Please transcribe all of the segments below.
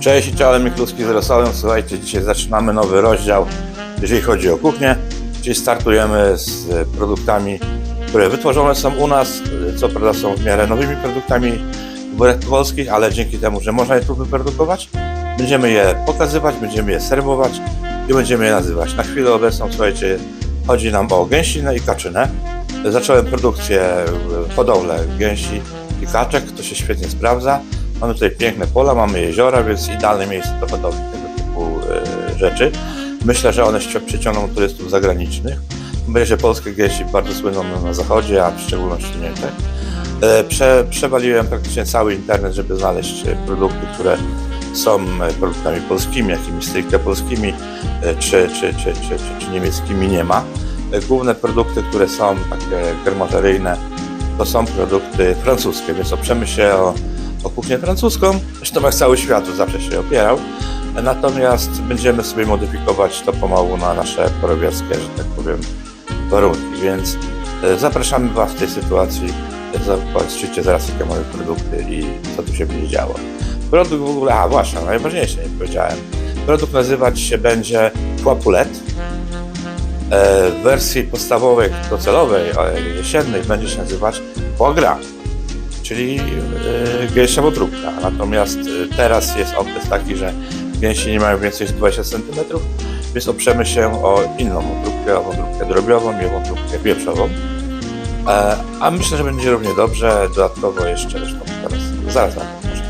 Cześć, czołem Mikluski z Rosolem. Słuchajcie, dzisiaj zaczynamy nowy rozdział, jeżeli chodzi o kuchnię. Czyli startujemy z produktami, które wytworzone są u nas, co prawda są w miarę nowymi produktami burek polskich, ale dzięki temu, że można je tu wyprodukować, będziemy je pokazywać, będziemy je serwować i będziemy je nazywać. Na chwilę obecną, słuchajcie, chodzi nam o gęsinę i kaczynę. Zacząłem produkcję, hodowlę gęsi i kaczek, to się świetnie sprawdza. Mamy tutaj piękne pola, mamy jeziora, więc idealne miejsce do hodowli tego typu e, rzeczy. Myślę, że one przyciągną turystów zagranicznych. Że polskie gęsi bardzo słyną na zachodzie, a w szczególności w Niemczech. E, Prze, przewaliłem praktycznie cały internet, żeby znaleźć e, produkty, które są e, produktami polskimi, jakimiś stricte polskimi, czy, czy, czy, czy, czy, czy niemieckimi nie ma. Główne produkty, które są takie germożeryjne, to są produkty francuskie, więc oprzemy się o, o kuchnię francuską. Zresztą jak cały świat zawsze się opierał. Natomiast będziemy sobie modyfikować to pomału na nasze porowieckie, że tak powiem, warunki. Więc e, zapraszamy Was w tej sytuacji. Zobaczycie zaraz jakie mamy produkty i co tu się będzie działo. Produkt w ogóle, a właśnie, najważniejsze nie powiedziałem. Produkt nazywać się będzie Poipulet. E, W wersji podstawowej, docelowej, jesiennej będzie się nazywać Foie Gras, czyli e, gęsia wątróbka. Natomiast e, teraz jest okres taki, że gęsi nie mają więcej niż 20 cm, więc oprzemy się o inną wątróbkę, o wątróbkę drobiową i o wątróbkę wieprzową. E, A myślę, że będzie równie dobrze. Dodatkowo jeszcze zresztą zaraz, zaraz pokażę.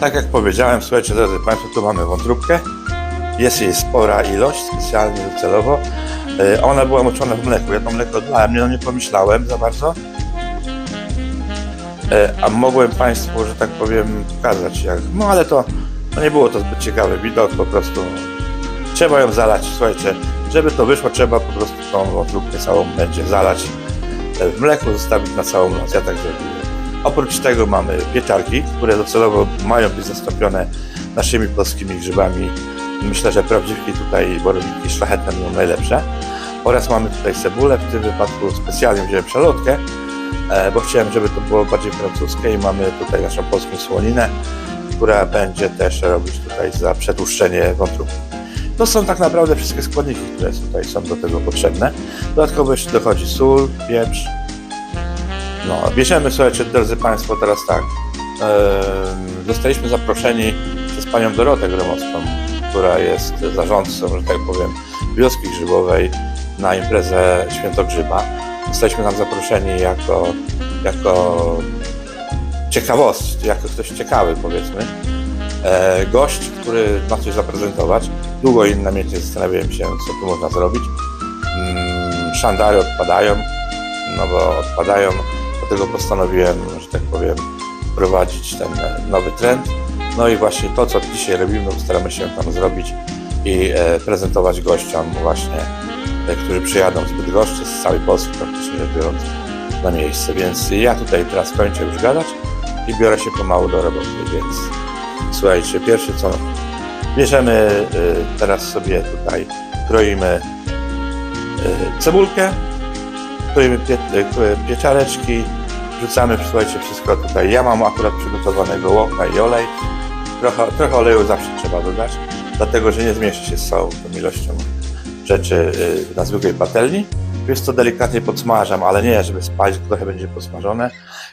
Tak jak powiedziałem, słuchajcie, drodzy Państwo, tu mamy wątróbkę. Jest jej spora ilość, specjalnie docelowo. Ona była moczona w mleku. Ja to mleko dałem, nie, no nie pomyślałem za bardzo. E, A mogłem Państwu, że tak powiem, pokazać jak. No ale to, to nie było to zbyt ciekawy widok, po prostu trzeba ją zalać. Słuchajcie, żeby to wyszło, trzeba po prostu tą wątróbkę całą będzie zalać e, w mleku, zostawić na całą noc. Ja tak zrobiłem. Oprócz tego mamy pieczarki, które docelowo mają być zastąpione naszymi polskimi grzybami. Myślę, że prawdziwki tutaj, borowiki szlachetne będą najlepsze. Oraz mamy tutaj cebulę, w tym wypadku specjalnie wziąłem szalotkę, e, bo chciałem, żeby to było bardziej francuskie i mamy tutaj naszą polską słoninę, która będzie też robić tutaj za przetłuszczenie wątróbki. To są tak naprawdę wszystkie składniki, które tutaj są do tego potrzebne. Dodatkowo jeszcze dochodzi sól, pieprz. No, bierzemy, słuchajcie, drodzy Państwo, teraz tak. em, Zostaliśmy zaproszeni przez panią Dorotę Gromowską, która jest zarządcą, że tak powiem, wioski grzybowej na imprezę Świętogrzyba. Zostaliśmy tam zaproszeni jako, jako ciekawość, jako ktoś ciekawy, powiedzmy e, gość, który ma coś zaprezentować. Długo i namiętnie zastanawiałem się, co tu można zrobić. Mm, szandary odpadają, no bo odpadają, dlatego postanowiłem, że tak powiem, wprowadzić ten nowy trend. No i właśnie to, co dzisiaj robimy, staramy się tam zrobić i e, prezentować gościom właśnie, którzy przyjadą z Bydgoszczy, z całej Polski praktycznie biorąc na miejsce. Więc ja tutaj teraz kończę już gadać i biorę się pomału do roboty, więc Słuchajcie, pierwsze co, bierzemy y, teraz sobie tutaj, kroimy y, cebulkę, kroimy pie, y, pieczareczki, wrzucamy, słuchajcie, wszystko tutaj. Ja mam akurat przygotowanego łoka i olej. Trochę, trochę oleju zawsze trzeba dodać, dlatego że nie zmieści się z całą tą ilością rzeczy y, na zwykłej patelni. Więc to delikatnie podsmażam, ale nie, żeby spalić, trochę będzie podsmażone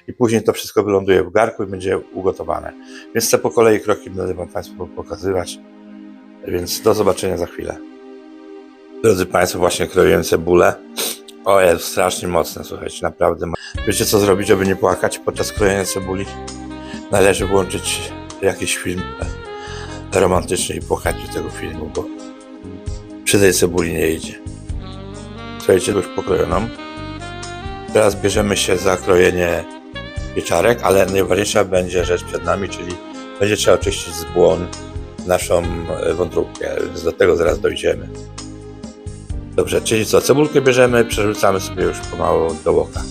i później to wszystko wyląduje w garku i będzie ugotowane. Więc te po kolei kroki będę Wam Państwu pokazywać. Więc do zobaczenia za chwilę. Drodzy Państwo, właśnie kroję cebulę. O, jest strasznie mocne, słuchajcie, naprawdę. Wiecie co zrobić, aby nie płakać podczas krojenia cebuli? Należy włączyć jakiś film romantyczny i płakać do tego filmu, bo przy tej cebuli nie idzie. Słuchajcie, już pokrojoną. Teraz bierzemy się za krojenie pieczarek, ale najważniejsza będzie rzecz przed nami, czyli będzie trzeba oczyścić z błon naszą e, wątróbkę, więc do tego zaraz dojdziemy. Dobrze, czyli co, cebulkę bierzemy, przerzucamy sobie już pomału do łoka.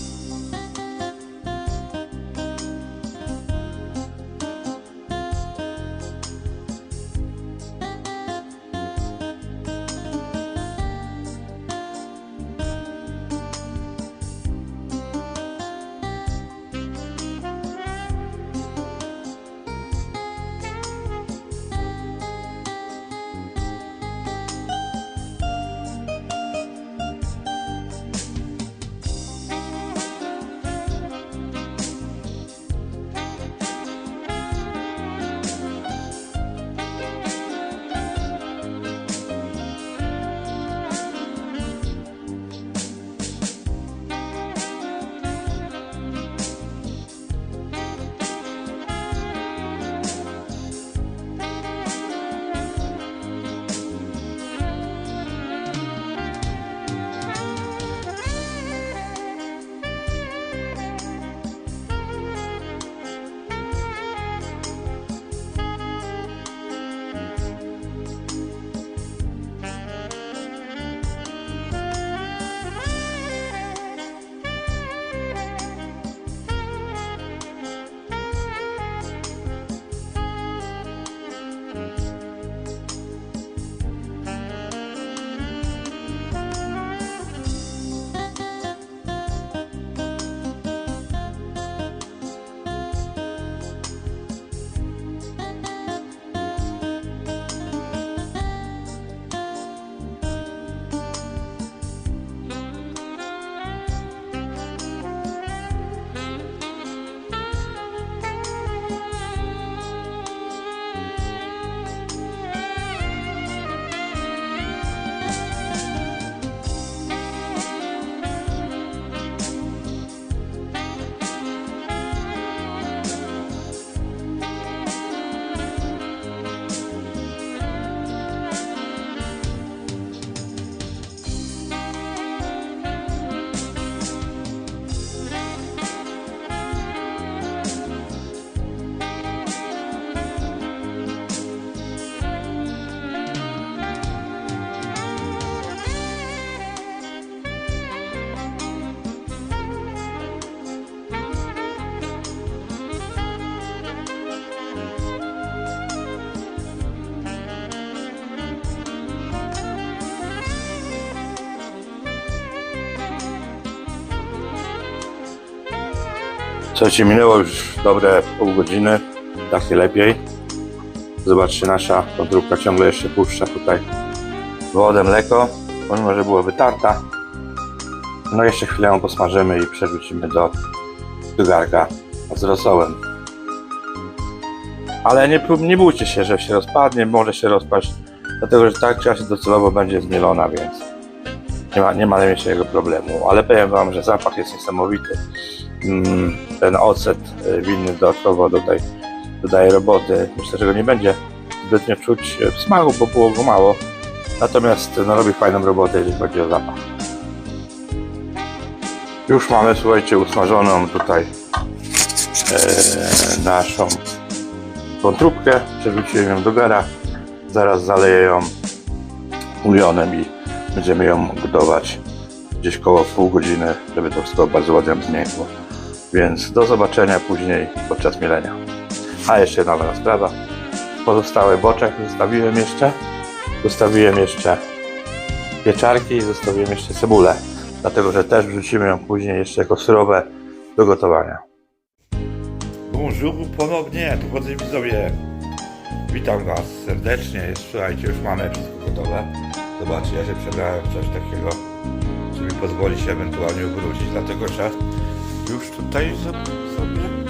Słuchajcie, minęło już dobre pół godziny, takie lepiej. Zobaczcie, nasza podróbka ciągle jeszcze puszcza tutaj wodę, mleko, pomimo, że była wytarta. No jeszcze chwilę ją posmażymy i przerzucimy do, garka z rosołem. Ale nie, nie bójcie się, że się rozpadnie, może się rozpaść, dlatego że tak czasie docelowo będzie zmielona, więc nie ma, nie ma najmniejszego problemu. Ale powiem Wam, że zapach jest niesamowity. Mm, Ten ocet y, winny dodatkowo tutaj dodaje roboty. Myślę, że go nie będzie zbytnio czuć w smaku, bo było go mało. Natomiast no, robi fajną robotę, jeżeli chodzi o zapach. Już mamy, słuchajcie, usmażoną tutaj e, naszą wątróbkę. Przerzuciłem ją do gara. Zaraz zaleję ją bulionem i będziemy ją gotować gdzieś koło pół godziny, żeby to wszystko bardzo ładnie zmiękło. Więc do zobaczenia później podczas mielenia. A jeszcze jedna ważna sprawa. Pozostałe boczek zostawiłem jeszcze. Zostawiłem jeszcze pieczarki i zostawiłem jeszcze cebulę. Dlatego, że też wrzucimy ją później jeszcze jako surowe do gotowania. Bonjour ponownie, tu chodzę widzowie. Witam Was serdecznie. Jest, słuchajcie, już mamy wszystko gotowe. Zobaczcie, ja się przebrałem w coś takiego, co mi pozwoli się ewentualnie ubrudzić, dlatego że już tutaj sobie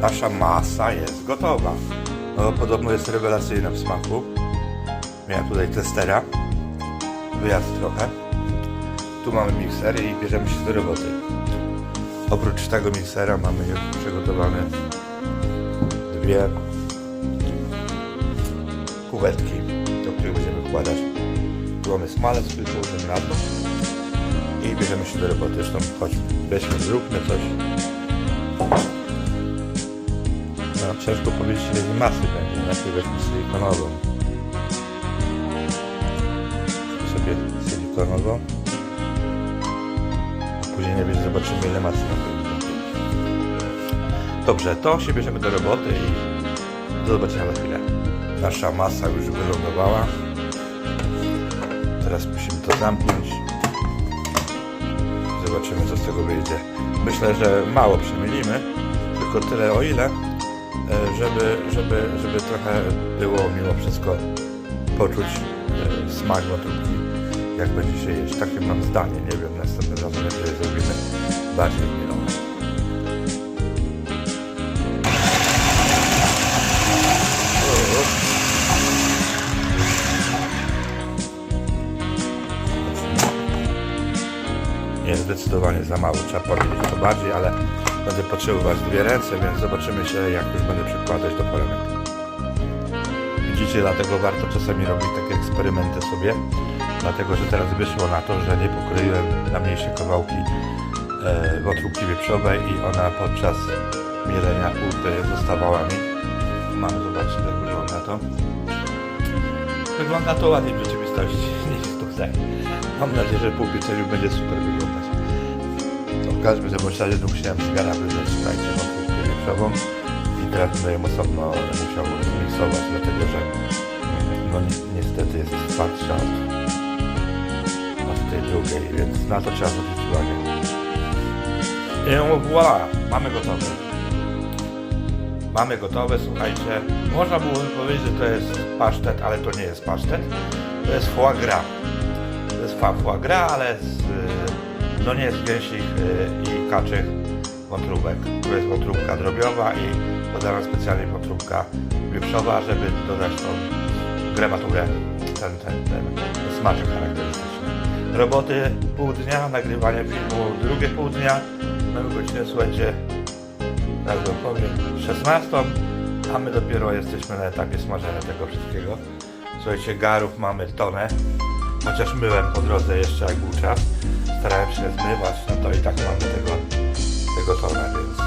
nasza masa jest gotowa. No, podobno jest rewelacyjna w smaku. Miałem tutaj testera. Wyjazd trochę. Tu mamy mikser i bierzemy się do roboty. Oprócz tego miksera mamy już przygotowane dwie kuwetki, do których będziemy wkładać. Tu mamy smalec, który położymy na dno i bierzemy się do roboty. Zresztą chodźmy, weźmy, zróbmy coś. No, ciężko powiedzieć ile masy będzie, najpierw weźmy silikonową. Sobie silikonową. Później nie wiem, zobaczymy ile masy na pewno. Dobrze, to się bierzemy do roboty i do zobaczenia za chwilę. Nasza masa już wylądowała. Teraz musimy to zamknąć. Zobaczymy co z tego wyjdzie. Myślę, że mało przemylimy, tylko tyle o ile, e, żeby, żeby, żeby trochę było mimo wszystko poczuć e, smak wątróbki, jak będzie się jeść. Takie mam zdanie, nie wiem, następnym razem jeżeli zrobimy bardziej mielone. Jest zdecydowanie za mało, trzeba powiedzieć to bardziej, ale będę potrzebować dwie ręce, więc zobaczymy się jak już będę przykładać do foremek. Widzicie, dlatego warto czasami robić takie eksperymenty sobie, dlatego że teraz wyszło na to, że nie pokroiłem na mniejsze kawałki e, wątróbki wieprzowej i ona podczas mielenia pulpy zostawała mi. Mamy zobaczyć jak wygląda to. Wygląda to ładniej w rzeczywistości tutaj. Mam nadzieję, że po upieczeniu będzie super wyglądać. No, w każdym razie tu musiałem z gara wybrać, słuchajcie, wątróbkę wieprzową i teraz będę ją osobno musiał zmiksować, dlatego że no ni niestety jest twardsza od tej drugiej, więc na to trzeba zwrócić uwagę. I voilà, mamy gotowe. Mamy gotowe, słuchajcie. Można byłoby powiedzieć, że to jest pasztet, ale to nie jest pasztet. To jest foie gras. Foie gras, ale z, y, no nie z gęsich y, i kaczych wątróbek. To jest wątróbka drobiowa i dodana specjalnie wątróbka wieprzowa, żeby dodać tą grematurę, ten, ten, ten smaczek charakterystyczny. Roboty pół dnia, nagrywanie filmu drugie pół dnia. Mamy godzinę, słuchajcie, zaraz wam powiem, 16, a my dopiero jesteśmy na etapie smażenia tego wszystkiego. Słuchajcie, garów mamy tonę, chociaż myłem po drodze jeszcze jak był czas. Starałem się zmywać, no to i tak mamy tego, tego tona, więc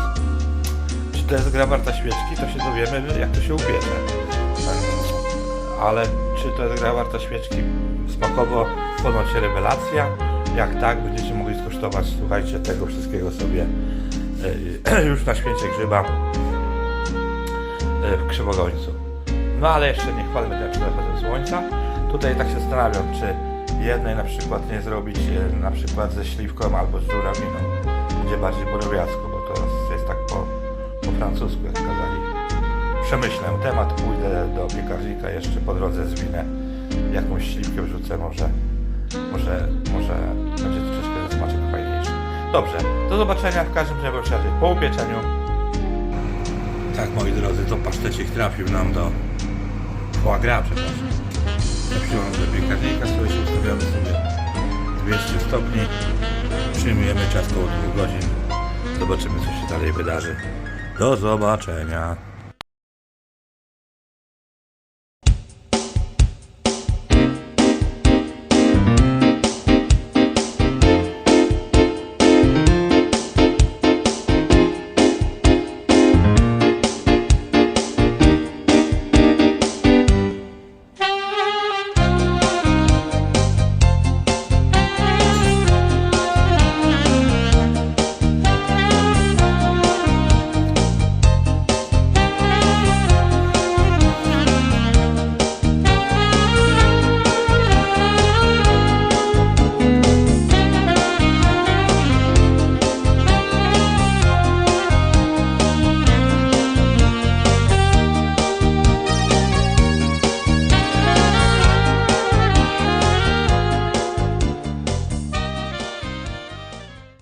czy to jest gra warta świeczki, to się dowiemy jak to się upiecze. Ale czy to jest gra warta świeczki smakowo, ponoć rewelacja. Jak tak, będziecie mogli skosztować, słuchajcie, tego wszystkiego sobie e, już na święcie grzyba e, w Krzywogońcu. No ale jeszcze nie chwalmy przed zachodem słońca. Tutaj tak się zastanawiam, czy jednej na przykład nie zrobić e, na przykład ze śliwką albo z żurawiną. Będzie bardziej borowiacko, bo to jest francusku, jak kazali. Przemyślę temat, pójdę do piekarnika, jeszcze po drodze zwinę jakąś śliwkę wrzucę, może, może, może będzie troszeczkę smaczek fajniejszy. Dobrze, do zobaczenia w każdym razie po upieczeniu. Tak, moi drodzy, to pasztecik trafił nam do foie gras, przepraszam. Do piekarnika, sobie się ustawiamy sobie 200 stopni. Przyjmujemy czas około 2 godzin. Zobaczymy, co się dalej wydarzy. Do zobaczenia.